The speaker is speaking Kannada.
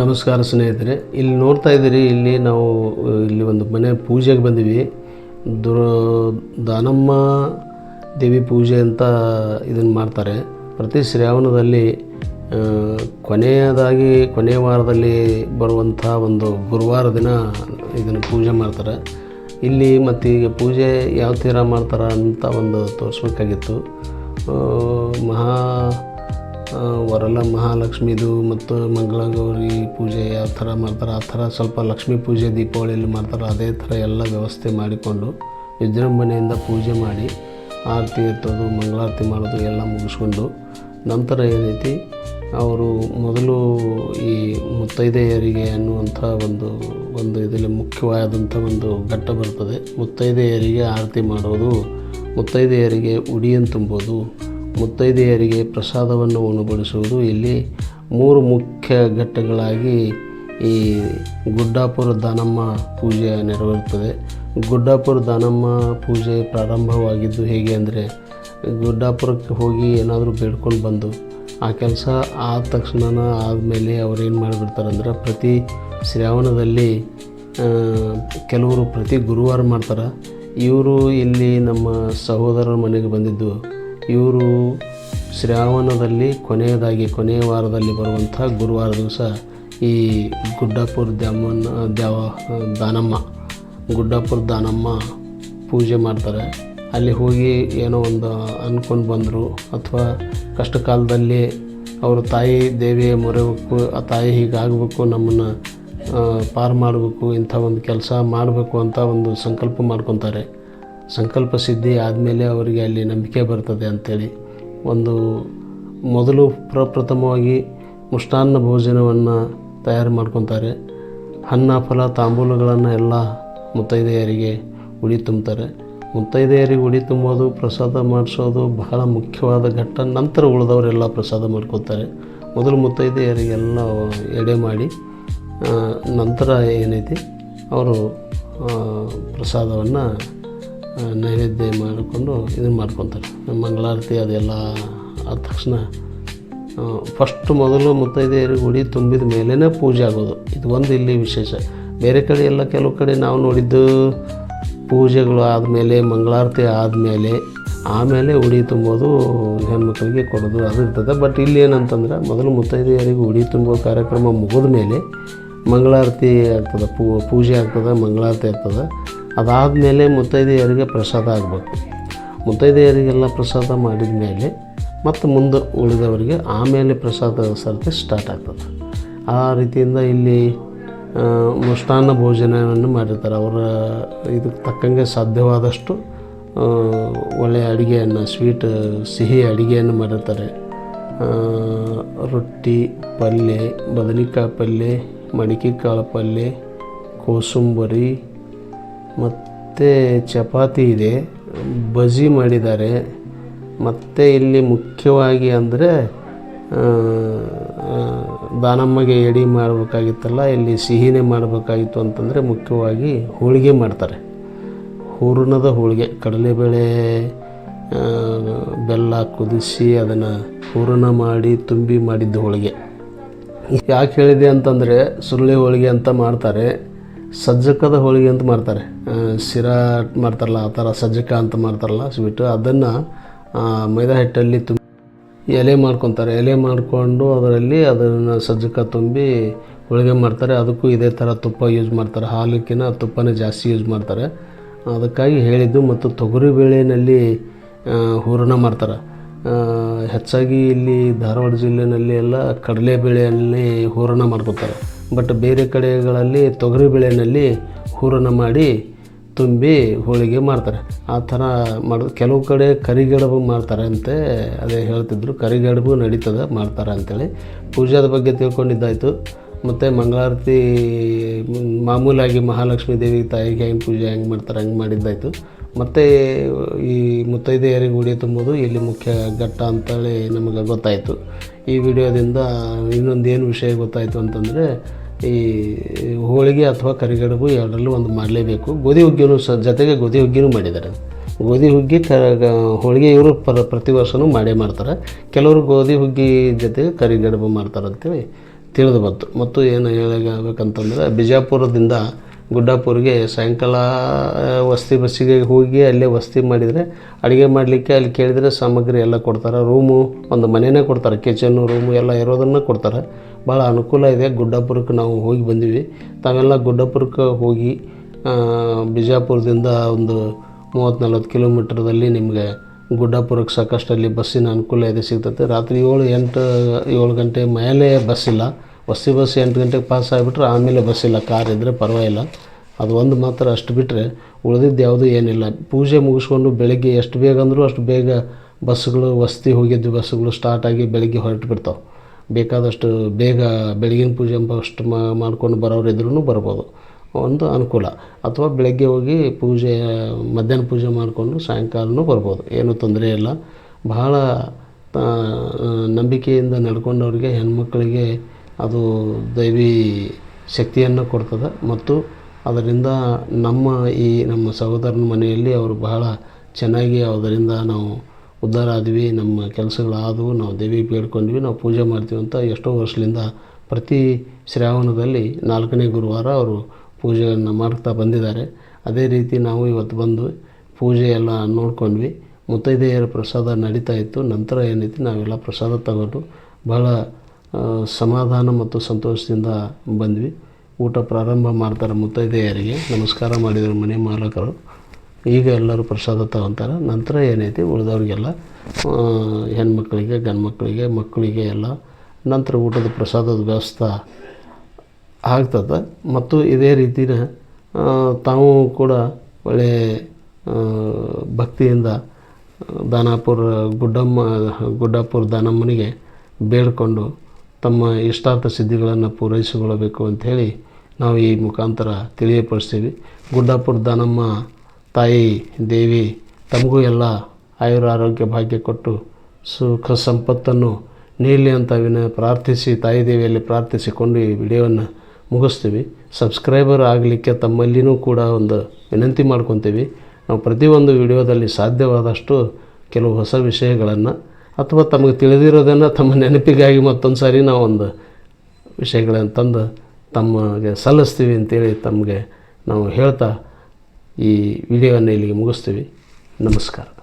ನಮಸ್ಕಾರ ಸ್ನೇಹಿತರೆ, ಇಲ್ಲಿ ನೋಡ್ತಾ ಇದ್ದೀರಿ, ಇಲ್ಲಿ ನಾವು, ಇಲ್ಲಿ ಒಂದು ಮನೆ ಪೂಜೆಗೆ ಬಂದಿವಿ. ದುರ, ದಾನಮ್ಮ ದೇವಿ ಪೂಜೆ ಅಂತ ಇದನ್ನು ಮಾಡ್ತಾರೆ. ಪ್ರತಿ ಶ್ರಾವಣದಲ್ಲಿ ಕೊನೆಯದಾಗಿ, ಕೊನೆಯ ವಾರದಲ್ಲಿ ಬರುವಂಥ ಒಂದು ಗುರುವಾರ ದಿನ ಇದನ್ನು ಪೂಜೆ ಮಾಡ್ತಾರೆ. ಇಲ್ಲಿ ಮತ್ತು ಈಗ ಪೂಜೆ ಯಾವ ಥರ ಮಾಡ್ತಾರೆ ಅಂತ ಒಂದು ತೋರಿಸ್ಬೇಕಾಗಿತ್ತು. ಮಹಾ ವರಲ ಮಹಾಲಕ್ಷ್ಮೀದು ಮತ್ತು ಮಂಗಳಗೌರಿ ಪೂಜೆ ಯಾವ ಥರ ಮಾಡ್ತಾರೆ. ಆ ಥರ ಸ್ವಲ್ಪ ಲಕ್ಷ್ಮೀ ಪೂಜೆ, ದೀಪಾವಳಿಯಲ್ಲಿ ಮಾಡ್ತಾರೆ. ಅದೇ ಥರ ಎಲ್ಲ ವ್ಯವಸ್ಥೆ ಮಾಡಿಕೊಂಡು ವಿಜೃಂಭಣೆಯಿಂದ ಪೂಜೆ ಮಾಡಿ ಆರತಿ ಎತ್ತೋದು, ಮಂಗಳಾರತಿ ಮಾಡೋದು ಎಲ್ಲ ಮುಗಿಸ್ಕೊಂಡು ನಂತರ ಏನೈತಿ ಅವರು ಮೊದಲು ಈ ಮುತ್ತೈದೆಯರಿಗೆ ಅನ್ನುವಂಥ ಒಂದು ಒಂದು ಇದರಲ್ಲಿ ಮುಖ್ಯವಾದಂಥ ಒಂದು ಘಟ್ಟ ಬರ್ತದೆ. ಮುತ್ತೈದೆಯರಿಗೆ ಆರತಿ ಮಾಡೋದು, ಮುತ್ತೈದೆಯರಿಗೆ ಉಡಿಯನ್ನು ತುಂಬೋದು ಮುತ್ತೈದೆಯರಿಗೆ ಪ್ರಸಾದವನ್ನು ಉಣಬಡಿಸುವುದು. ಇಲ್ಲಿ ಮೂರು ಮುಖ್ಯ ಘಟ್ಟಗಳಾಗಿ ಈ ಗುಡ್ಡಾಪುರ ದಾನಮ್ಮ ಪೂಜೆ ನೆರವೇರುತ್ತದೆ. ಗುಡ್ಡಾಪುರ ದಾನಮ್ಮ ಪೂಜೆ ಪ್ರಾರಂಭವಾಗಿದ್ದು ಹೇಗೆ ಅಂದರೆ, ಗುಡ್ಡಾಪುರಕ್ಕೆ ಹೋಗಿ ಏನಾದರೂ ಬೇಡ್ಕೊಂಡು ಬಂದು ಆ ಕೆಲಸ ಆದ ತಕ್ಷಣ ಆದಮೇಲೆ ಅವ್ರು ಏನು ಮಾಡಿಬಿಡ್ತಾರೆ ಅಂದ್ರೆ, ಪ್ರತಿ ಶ್ರಾವಣದಲ್ಲಿ ಕೆಲವರು ಪ್ರತಿ ಗುರುವಾರ ಮಾಡ್ತಾರೆ. ಇವರು ಇಲ್ಲಿ ನಮ್ಮ ಸಹೋದರರ ಮನೆಗೆ ಬಂದಿದ್ದು ಇವರು ಶ್ರಾವಣದಲ್ಲಿ ಕೊನೆಯದಾಗಿ ಕೊನೆಯ ವಾರದಲ್ಲಿ ಬರುವಂಥ ಗುರುವಾರ ದಿವಸ ಈ ಗುಡ್ಡಾಪುರ ದ್ಯಾಮನ್ನ ದ್ಯಾವ ದಾನಮ್ಮ, ಗುಡ್ಡಾಪುರ ದಾನಮ್ಮ ಪೂಜೆ ಮಾಡ್ತಾರೆ. ಅಲ್ಲಿ ಹೋಗಿ ಏನೋ ಒಂದು ಅಂದ್ಕೊಂಡು ಬಂದರು. ಅಥವಾ ಕಷ್ಟ ಕಾಲದಲ್ಲಿ ಅವರು ತಾಯಿ ದೇವಿಯ ಮೊರೆ ಹೋಗ್ಬೇಕು ಆ ತಾಯಿ ಹೀಗಾಗಬೇಕು, ನಮ್ಮನ್ನು ಪಾರು ಮಾಡಬೇಕು, ಇಂಥ ಒಂದು ಕೆಲಸ ಮಾಡಬೇಕು ಅಂತ ಒಂದು ಸಂಕಲ್ಪ ಮಾಡ್ಕೊತಾರೆ. ಸಂಕಲ್ಪ ಸಿದ್ಧಿ ಆದಮೇಲೆ ಅವರಿಗೆ ಅಲ್ಲಿ ನಂಬಿಕೆ ಬರ್ತದೆ ಅಂಥೇಳಿ ಒಂದು ಮೊದಲು ಪ್ರಪ್ರಥಮವಾಗಿ ಮುಷ್ಟಾನ್ನ ಭೋಜನವನ್ನು ತಯಾರು ಮಾಡ್ಕೊತಾರೆ. ಹಣ್ಣ ಫಲ, ತಾಂಬೂಲಗಳನ್ನು ಎಲ್ಲ ಮುತ್ತೈದೆಯರಿಗೆ ಉಡಿ ತುಂಬ್ತಾರೆ ಮುತ್ತೈದೆಯರಿಗೆ ಉಡಿ ತುಂಬೋದು ಪ್ರಸಾದ ಮಾಡಿಸೋದು ಬಹಳ ಮುಖ್ಯವಾದ ಘಟ್ಟ. ನಂತರ ಉಳಿದವರೆಲ್ಲ ಪ್ರಸಾದ ಮಾಡ್ಕೊತಾರೆ ಮೊದಲು ಮುತ್ತೈದೆಯರಿಗೆಲ್ಲ ಎಡೆ ಮಾಡಿ ನಂತರ ಏನೈತಿ? ಅವರು ಪ್ರಸಾದವನ್ನು ನೈವೇದ್ಯ ಮಾಡಿಕೊಂಡು ಇದನ್ನು ಮಾಡ್ಕೊತಾರೆ. ಮಂಗಳಾರತಿ ಅದೆಲ್ಲ ಆದ ತಕ್ಷಣ ಫಸ್ಟ್ ಮೊದಲು ಮುತ್ತೈದೆಯರಿಗೆ ಉಡಿ ತುಂಬಿದ ಮೇಲೇ ಪೂಜೆ ಆಗೋದು. ಇದು ಒಂದು ಇಲ್ಲಿ ವಿಶೇಷ. ಬೇರೆ ಕಡೆ ಎಲ್ಲ ಕೆಲವು ಕಡೆ ನಾವು ನೋಡಿದ್ದು ಪೂಜೆಗಳು ಆದಮೇಲೆ, ಮಂಗಳಾರತಿ ಆದಮೇಲೆ, ಆಮೇಲೆ ಉಡಿ ತುಂಬೋದು ಹೆಣ್ಮಕ್ಳಿಗೆ ಕೊಡೋದು, ಅದು ಇರ್ತದೆ. ಬಟ್ ಇಲ್ಲಿ ಏನಂತಂದ್ರೆ, ಮೊದಲು ಮುತ್ತೈದೆಯರಿಗೆ ಉಡಿ ತುಂಬೋ ಕಾರ್ಯಕ್ರಮ ಮುಗಿದ ಮೇಲೆ ಮಂಗಳಾರತಿ ಆಗ್ತದೆ ಪೂಜೆ ಆಗ್ತದೆ, ಮಂಗಳಾರತಿ ಆಗ್ತದೆ. ಅದಾದಮೇಲೆ ಮುತ್ತೈದೆಯರಿಗೆ ಪ್ರಸಾದ ಆಗಬೇಕು ಮುತ್ತೈದೆಯರಿಗೆಲ್ಲ ಪ್ರಸಾದ ಮಾಡಿದ ಮೇಲೆ ಮತ್ತು ಮುಂದೆ ಉಳಿದವರಿಗೆ ಆಮೇಲೆ ಪ್ರಸಾದ ಸರ್ತಿ ಸ್ಟಾರ್ಟ್ ಆಗ್ತದೆ. ಆ ರೀತಿಯಿಂದ ಇಲ್ಲಿ ಮುಷ್ಟಾನ್ನ ಭೋಜನವನ್ನು ಮಾಡಿರ್ತಾರೆ. ಅವರ ಇದಕ್ಕೆ ತಕ್ಕಂಗೆ ಸಾಧ್ಯವಾದಷ್ಟು ಒಳ್ಳೆಯ ಅಡುಗೆಯನ್ನು ಸ್ವೀಟ್ ಸಿಹಿ ಅಡುಗೆಯನ್ನು ಮಾಡಿರ್ತಾರೆ. ರೊಟ್ಟಿ ಪಲ್ಯ ಬದನೆಕಾಯಿ ಪಲ್ಯ ಮಡಿಕೆ ಕಾಳು ಪಲ್ಯ ಕೋಸಂಬರಿ ಮತ್ತು ಚಪಾತಿ ಇದೆ, ಬಜ್ಜಿ ಮಾಡಿದ್ದಾರೆ. ಮತ್ತು ಇಲ್ಲಿ ಮುಖ್ಯವಾಗಿ ಅಂದರೆ ದಾನಮ್ಮಗೆ ಎಡಿ ಮಾಡಬೇಕಾಗಿತ್ತಲ್ಲ, ಇಲ್ಲಿ ಸಿಹಿನೇ ಮಾಡಬೇಕಾಗಿತ್ತು ಅಂತಂದರೆ ಮುಖ್ಯವಾಗಿ ಹೋಳಿಗೆ ಮಾಡ್ತಾರೆ. ಹೂರಣದ ಹೋಳಿಗೆ, ಕಡಲೆಬೇಳೆ ಬೆಲ್ಲ ಕುದಿಸಿ ಅದನ್ನು ಹೂರಣ ಮಾಡಿ ತುಂಬಿ ಮಾಡಿದ್ದ ಹೋಳಿಗೆ. ಯಾಕೆ ಹೇಳಿದೆ ಅಂತಂದರೆ ಸುರುಳಿ ಹೋಳಿಗೆ ಅಂತ ಮಾಡ್ತಾರೆ. ಸಜ್ಜಕದ ಹೋಳಿಗೆ ಅಂತ ಮಾಡ್ತಾರೆ. ಶಿರಾ ಮಾಡ್ತಾರಲ್ಲ, ಆ ಥರ ಸಜ್ಜಕ ಅಂತ ಮಾಡ್ತಾರಲ್ಲ ಸ್ವೀಟು ಅದನ್ನು ಮೈದಾ ಹಿಟ್ಟಲ್ಲಿ ತುಂಬ ಎಲೆ ಮಾಡ್ಕೊತಾರೆ. ಎಲೆ ಮಾಡಿಕೊಂಡು ಅದರಲ್ಲಿ ಅದನ್ನು ಸಜ್ಜಕ ತುಂಬಿ ಹೋಳಿಗೆ ಮಾಡ್ತಾರೆ. ಅದಕ್ಕೂ ಇದೇ ಥರ ತುಪ್ಪ ಯೂಸ್ ಮಾಡ್ತಾರೆ. ಹಾಲಕ್ಕಿಂತ ತುಪ್ಪನೇ ಜಾಸ್ತಿ ಯೂಸ್ ಮಾಡ್ತಾರೆ. ಅದಕ್ಕಾಗಿ ಹೇಳಿದ್ದು ಮತ್ತು ತೊಗರಿ ಬೇಳೆಯಲ್ಲಿ ಹೂರಣ ಮಾಡ್ತಾರೆ. ಹೆಚ್ಚಾಗಿ ಇಲ್ಲಿ ಧಾರವಾಡ ಜಿಲ್ಲೆಯಲ್ಲಿ ಎಲ್ಲ ಕಡಲೆಬೇಳೆಯಲ್ಲಿ ಹೂರಣ ಮಾಡ್ಕೊತಾರೆ. ಬಟ್ ಬೇರೆ ಕಡೆಗಳಲ್ಲಿ ತೊಗರಿ ಬೇಳೆಯಲ್ಲಿ ಹೂರಣ ಮಾಡಿ ತುಂಬಿ ಹೋಳಿಗೆ ಮಾಡ್ತಾರೆ. ಆ ಥರ ಮಾಡೋದು ಕೆಲವು ಕಡೆ ಕರಿಗಡಬು ಮಾಡ್ತಾರೆ ಅಂತ ಅದೇ ಹೇಳ್ತಿದ್ರು. ಕರಿಗಡಬು ನಡೀತದೆ ಮಾಡ್ತಾರೆ ಅಂತೇಳಿ. ಪೂಜಾದ ಬಗ್ಗೆ ತಿಳ್ಕೊಂಡಿದ್ದಾಯಿತು. ಮತ್ತು ಮಂಗಳಾರತಿ, ಮಾಮೂಲಾಗಿ ಮಹಾಲಕ್ಷ್ಮೀ ದೇವಿ ತಾಯಿಗೆ ಹೆಂಗೆ ಪೂಜೆ ಹೆಂಗೆ ಮಾಡ್ತಾರೆ ಹಂಗೆ ಮಾಡಿದ್ದಾಯಿತು. ಮತ್ತು ಈ ಮುತ್ತೈದೆಯರಿಗೆ ಉಡಿ ತುಂಬೋದು, ಇಲ್ಲಿ ಮುಖ್ಯ ಘಟ್ಟ ಅಂತೇಳಿ ನಮಗೆ ಗೊತ್ತಾಯಿತು. ಈ ವಿಡಿಯೋದಿಂದ ಇನ್ನೊಂದು ಏನು ವಿಷಯ ಗೊತ್ತಾಯಿತು ಅಂತಂದರೆ ಈ ಹೋಳಿಗೆ ಅಥವಾ ಕರಿಗಡುಬು ಎರಡರಲ್ಲೂ ಒಂದು ಮಾಡಲೇಬೇಕು. ಗೋಧಿ ಹುಗ್ಗಿನೂ ಸಹ ಜೊತೆಗೆ ಗೋಧಿ ಹುಗ್ಗಿನೂ ಮಾಡಿದ್ದಾರೆ. ಗೋಧಿ ಹುಗ್ಗಿ ಕ ಹೋಳಿಗೆ ಇವರು ಪ್ರ, ಪ್ರತಿ ವರ್ಷವೂ ಮಾಡೇ ಮಾಡ್ತಾರೆ. ಕೆಲವರು ಗೋಧಿ ಹುಗ್ಗಿ ಜೊತೆಗೆ ಕರಿಗಡುಬು ಮಾಡ್ತಾರೆ ಅಂತೇಳಿ ತಿಳಿದು ಬಂತು. ಮತ್ತು ಏನು ಹೇಳಬೇಕಂತಂದರೆ, ಬಿಜಾಪುರದಿಂದ ಗುಡ್ಡಾಪುರಿಗೆ ಸಾಯಂಕಾಲ ವಸ್ತಿ ಬಸ್ಸಿಗೆ ಹೋಗಿ ಅಲ್ಲೇ ವಸತಿ ಮಾಡಿದರೆ, ಅಡುಗೆ ಮಾಡಲಿಕ್ಕೆ ಅಲ್ಲಿ ಕೇಳಿದರೆ ಸಾಮಗ್ರಿ ಎಲ್ಲ ಕೊಡ್ತಾರೆ. ರೂಮು ಒಂದು ಮನೆಯೇ ಕೊಡ್ತಾರೆ. ಕಿಚನ್ನು, ರೂಮು ಎಲ್ಲ ಇರೋದನ್ನು ಕೊಡ್ತಾರೆ. ಭಾಳ ಅನುಕೂಲ ಇದೆ. ಗುಡ್ಡಾಪುರಕ್ಕೆ ನಾವು ಹೋಗಿ ಬಂದೀವಿ. ತಾವೆಲ್ಲ ಗುಡ್ಡಾಪುರಕ್ಕೆ ಹೋಗಿ ಬಿಜಾಪುರದಿಂದ ಒಂದು ಮೂವತ್ತು ನಲ್ವತ್ತು ಕಿಲೋಮೀಟ್ರದಲ್ಲಿ ನಿಮಗೆ ಗುಡ್ಡಾಪುರಕ್ಕೆ ಸಾಕಷ್ಟು ಅಲ್ಲಿ ಬಸ್ಸಿನ ಅನುಕೂಲ ಇದೆ ಸಿಗ್ತದೆ. ರಾತ್ರಿ ಏಳು ಎಂಟು, ಏಳು ಗಂಟೆ ಮೇಲೆ ಬಸ್ ಇಲ್ಲ. ಬಸ್ಸಿ ಬಸ್ ಎಂಟು ಗಂಟೆಗೆ ಪಾಸ್ ಆಗಿಬಿಟ್ರೆ ಆಮೇಲೆ ಬಸ್ ಇಲ್ಲ. ಕಾರ್ ಇದ್ದರೆ ಪರವಾಗಿಲ್ಲ. ಅದು ಒಂದು ಮಾತ್ರ ಅಷ್ಟು ಬಿಟ್ಟರೆ ಉಳಿದಿದ್ದು ಯಾವುದೂ ಏನಿಲ್ಲ. ಪೂಜೆ ಮುಗಿಸ್ಕೊಂಡು ಬೆಳಗ್ಗೆ ಎಷ್ಟು ಬೇಗ ಅಂದರೂ ಅಷ್ಟು ಬೇಗ ಬಸ್ಸುಗಳು, ವಸತಿ ಹೋಗಿದ್ದು ಬಸ್ಸುಗಳು ಸ್ಟಾರ್ಟಾಗಿ ಬೆಳಗ್ಗೆ ಹೊರಟು ಬಿಡ್ತಾವೆ. ಬೇಕಾದಷ್ಟು ಬೇಗ ಬೆಳಗಿನ ಪೂಜೆ ಅಷ್ಟು ಮಾಡ್ಕೊಂಡು ಬರೋರು ಇದ್ರೂ ಬರ್ಬೋದು. ಒಂದು ಅನುಕೂಲ. ಅಥವಾ ಬೆಳಗ್ಗೆ ಹೋಗಿ ಪೂಜೆ, ಮಧ್ಯಾಹ್ನ ಪೂಜೆ ಮಾಡಿಕೊಂಡು ಸಾಯಂಕಾಲನೂ ಬರ್ಬೋದು. ಏನೂ ತೊಂದರೆ ಇಲ್ಲ. ಬಹಳ ನಂಬಿಕೆಯಿಂದ ನಡ್ಕೊಂಡವ್ರಿಗೆ, ಹೆಣ್ಮಕ್ಳಿಗೆ ಅದು ದೈವಿ ಶಕ್ತಿಯನ್ನು ಕೊಡ್ತದೆ. ಮತ್ತು ಅದರಿಂದ ನಮ್ಮ ಈ ನಮ್ಮ ಸಹೋದರನ ಮನೆಯಲ್ಲಿ ಅವರು ಬಹಳ ಚೆನ್ನಾಗಿ ಅದರಿಂದ ನಾವು ಉದ್ಧಾರ ಆದ್ವಿ, ನಮ್ಮ ಕೆಲಸಗಳಾದವು, ನಾವು ದೇವಿಗೆ ಬೇಡ್ಕೊಂಡ್ವಿ, ನಾವು ಪೂಜೆ ಮಾಡ್ತೀವಿ ಅಂತ ಎಷ್ಟೋ ವರ್ಷದಿಂದ ಪ್ರತಿ ಶ್ರಾವಣದಲ್ಲಿ ನಾಲ್ಕನೇ ಗುರುವಾರ ಅವರು ಪೂಜೆಯನ್ನು ಮಾಡ್ತಾ ಬಂದಿದ್ದಾರೆ. ಅದೇ ರೀತಿ ನಾವು ಇವತ್ತು ಬಂದು ಪೂಜೆ ಎಲ್ಲ ನೋಡ್ಕೊಂಡ್ವಿ. ಮುತ್ತೈದೆಯರ ಪ್ರಸಾದ ನಡೀತಾ ಇತ್ತು. ನಂತರ ಏನೈತಿ, ನಾವೆಲ್ಲ ಪ್ರಸಾದ ತಗೊಂಡು ಭಾಳ ಸಮಾಧಾನ ಮತ್ತು ಸಂತೋಷದಿಂದ ಬಂದ್ವಿ. ಊಟ ಪ್ರಾರಂಭ ಮಾಡ್ತಾರೆ ಮುತ್ತೈದೆಯರಿಗೆ. ನಮಸ್ಕಾರ ಮಾಡಿದರು ಮನೆ ಮಾಲಕರು. ಈಗ ಎಲ್ಲರೂ ಪ್ರಸಾದ ತಗೊತಾರೆ. ನಂತರ ಏನೈತಿ ಉಳಿದವ್ರಿಗೆಲ್ಲ ಹೆಣ್ಮಕ್ಳಿಗೆ ಗಂಡ್ಮಕ್ಳಿಗೆ ಮಕ್ಕಳಿಗೆ ಎಲ್ಲ ನಂತರ ಊಟದ ಪ್ರಸಾದದ ವ್ಯವಸ್ಥೆ ಆಗ್ತದೆ. ಮತ್ತು ಇದೇ ರೀತಿನ ಆ, ತಾವು ಕೂಡ ಒಳ್ಳೆ ಭಕ್ತಿಯಿಂದ ದಾನಾಪುರ ಗುಡ್ಡಮ್ಮ ಗುಡ್ಡಾಪುರ ದಾನಮ್ಮನಿಗೆ ಬೇಡಿಕೊಂಡು ತಮ್ಮ ಇಷ್ಟಾರ್ಥ ಸಿದ್ಧಿಗಳನ್ನು ಪೂರೈಸಿಕೊಳ್ಳಬೇಕು ಅಂಥೇಳಿ ನಾವು ಈ ಮುಖಾಂತರ ತಿಳಿಯಪಡಿಸ್ತೀವಿ. ಗುಡ್ಡಾಪುರ ದಾನಮ್ಮ ತಾಯಿ, ದೇವಿ, ತಮಗೂ ಎಲ್ಲ ಆಯುರ ಆರೋಗ್ಯ ಭಾಗ್ಯ ಕೊಟ್ಟು ಸುಖ ಸಂಪತ್ತನ್ನು ನೀಡಲಿ ಅಂತ ವಿನ ಪ್ರಾರ್ಥಿಸಿ, ತಾಯಿ ದೇವಿಯಲ್ಲಿ ಪ್ರಾರ್ಥಿಸಿಕೊಂಡು ಈ ವಿಡಿಯೋವನ್ನು ಮುಗಿಸ್ತೀವಿ. ಸಬ್ಸ್ಕ್ರೈಬರ್ ಆಗಲಿಕ್ಕೆ ತಮ್ಮಲ್ಲಿನೂ ಕೂಡ ಒಂದು ವಿನಂತಿ ಮಾಡ್ಕೊತೀವಿ. ನಾವು ಪ್ರತಿಯೊಂದು ವಿಡಿಯೋದಲ್ಲಿ ಸಾಧ್ಯವಾದಷ್ಟು ಕೆಲವು ಹೊಸ ವಿಷಯಗಳನ್ನು ಅಥವಾ ತಮಗೆ ತಿಳಿದಿರೋದನ್ನು ತಮ್ಮ ನೆನಪಿಗಾಗಿ ಮತ್ತೊಂದು ಸಾರಿ ನಾವೊಂದು ವಿಷಯಗಳನ್ನು ತಂದು ತಮಗೆ ಸಲ್ಲಿಸ್ತೀವಿ ಅಂತೇಳಿ ತಮಗೆ ನಾವು ಹೇಳ್ತಾ ಈ ವಿಡಿಯೋವನ್ನು ಇಲ್ಲಿಗೆ ಮುಗಿಸ್ತೀವಿ. ನಮಸ್ಕಾರ.